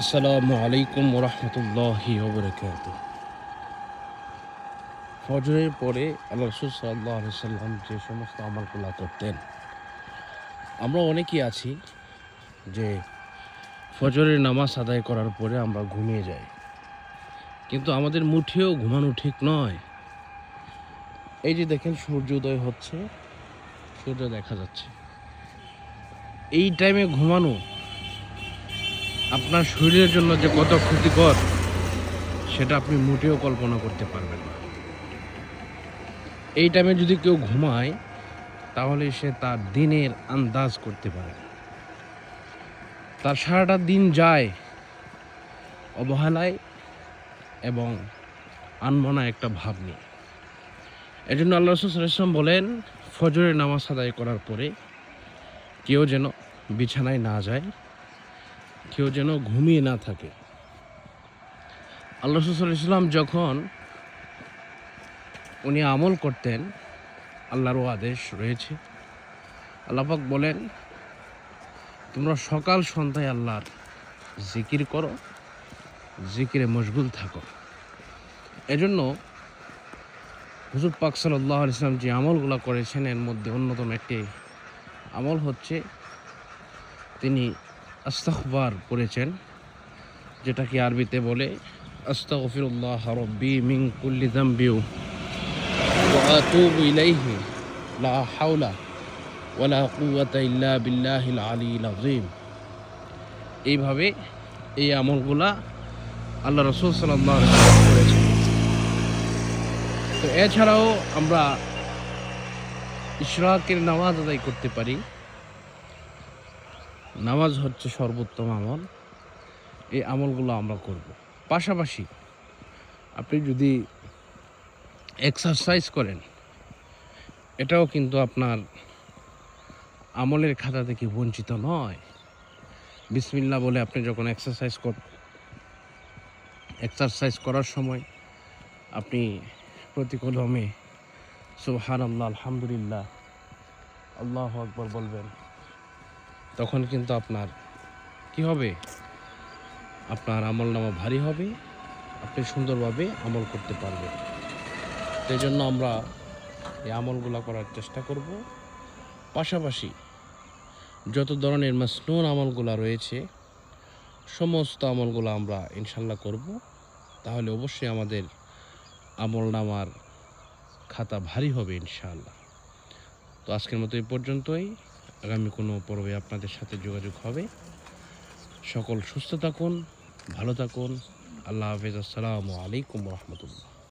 আসসালামু আলাইকুম ওরহমতুল্লাহি ওবরাকাত ফজরের পরে আল্লাহ রসুল সাল্লাহ সাল্লাম যে সমস্ত আমলগুলা করতেন, আমরা অনেকেই আছি যে ফজরের নামাজ আদায় করার পরে আমরা ঘুমিয়ে যাই। কিন্তু আমাদের মুঠেও ঘুমানো ঠিক নয়। এই যে দেখেন সূর্যোদয় হচ্ছে, সূর্য দেখা যাচ্ছে। এই টাইমে ঘুমানো আপনার শরীরের জন্য যে কত ক্ষতিকর, সেটা আপনি মোটেও কল্পনা করতে পারবেন না এই টাইমে যদি কেউ ঘুমায়, তাহলে সে তার দিনের আন্দাজ করতে পারে। তার সারাটা দিন যায় অবহেলায় এবং আনমনা একটা ভাব নিয়ে জন্য আল্লাহ রসুলাম বলেন, ফজরের নামাজ আদায় করার পরে কেউ যেন বিছানায় না যায় কেউ যেন ঘুমিয়ে না থাকে। আল্লাহ ইসলাম যখন উনি আমল করতেন আল্লাহরও আদেশ রয়েছে। আল্লাপাক বলেন, তোমরা সকাল সন্ধ্যায় আল্লাহর জিকির করো, জিকিরে মশগুল থাকো। এজন্য হুজুর পাক সাল্লাহ ইসলাম যে আমলগুলো করেছেন, এর মধ্যে অন্যতম একটি আমল হচ্ছে তিনি আস্তাকবার পড়েছেন যেটাকে আরবিতে বলে, আস্তাগফিরুল্লাহ রব্বি মিন কুল্লি যামবিউ ওয়া আতুবু ইলাইহি, লা হাওলা ওয়ালা কুওয়াতা ইল্লা বিল্লাহিল আলিয়্যিল আযীম। এইভাবে এই আমলগুলা আল্লাহ রসুল ওয়াসাল্লাম করেছেন। তো এছাড়াও আমরা ইশরাকের নামাজ আদায় করতে পারি। নামাজ হচ্ছে সর্বোত্তম আমল। এই আমলগুলো আমরা করব। পাশাপাশি আপনি যদি এক্সারসাইজ করেন, এটাও কিন্তু আপনার আমলের খাতা থেকে বঞ্চিত নয়। বিসমিল্লা বলে আপনি যখন এক্সারসাইজ কর এক্সারসাইজ করার সময় আপনি প্রতিকলমে সুবহান আল্লাহ আলহামদুলিল্লাহ। আল্লাহ আকবর বলবেন। তখন কিন্তু আপনার কি হবে? আপনার আমল নামা ভারী হবে, আপনি সুন্দরভাবে আমল করতে পারবেন। সেই জন্য আমরা এই আমলগুলো করার চেষ্টা করব। পাশাপাশি যত ধরনের মাসনুন আমলগুলো রয়েছে, সমস্ত আমলগুলো আমরা ইনশাল্লাহ করব। তাহলে অবশ্যই আমাদের আমল নামার খাতা ভারী হবে ইনশাআল্লাহ। তো আজকের মতো এই পর্যন্তই। আগামী কোনো পর্বে আপনাদের সাথে যোগাযোগ হবে। সকল সুস্থ থাকুন, ভালো থাকুন। আল্লাহ হাফেজ। আসসালামু আলাইকুম রহমতুল্লাহ।